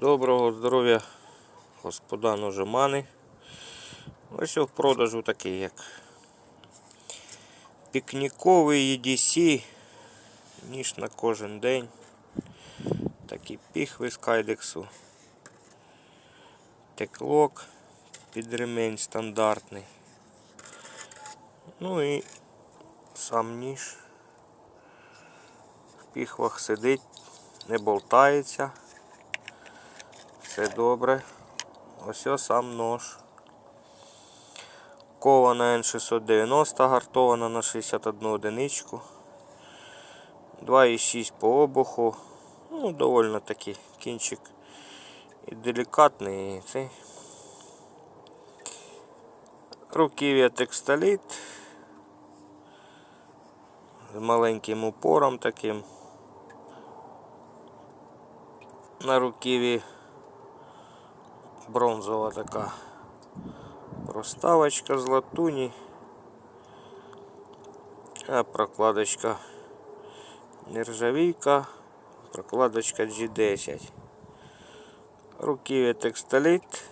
Доброго здоров'я, господа ножемани. Ось в продажу такий як пікніковий EDC, ніж на кожен день. Такі піхви з кайдексу. Теклок під ремень стандартний. Ну і сам ніж. В піхвах сидить, не болтається. Все добре. Ось ось сам нож. Кована N690 гартована на 61 одиничку. 2,6 по обуху. Ну, довольно такий кінчик і делікатний. І цей. Руків'я текстоліт. З маленьким упором таким. На руківі бронзова така проставочка з латуні. А прокладочка нержавійка, прокладочка G10. Руків'я текстоліт.